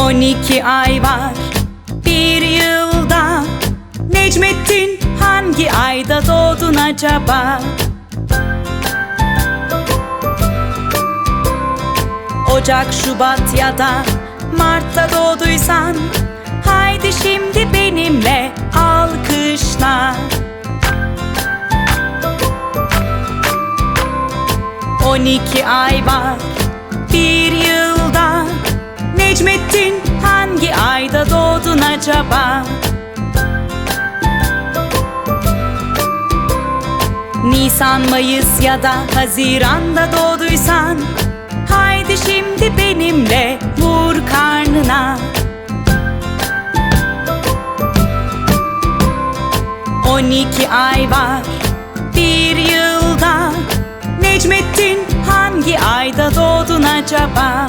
12 ay var. Bir yılda Necmettin hangi ayda doğdun acaba? Ocak, Şubat ya da Mart'ta doğduysan Haydi şimdi benimle alkışla. 12 ay var acaba? Nisan, Mayıs ya da Haziran'da doğduysan Haydi şimdi benimle vur karnına 12 ay var bir yılda Necmettin hangi ayda doğdun acaba?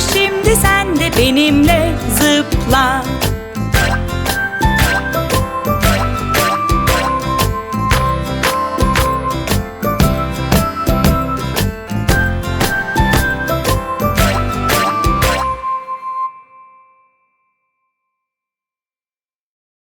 şimdi sen de benimle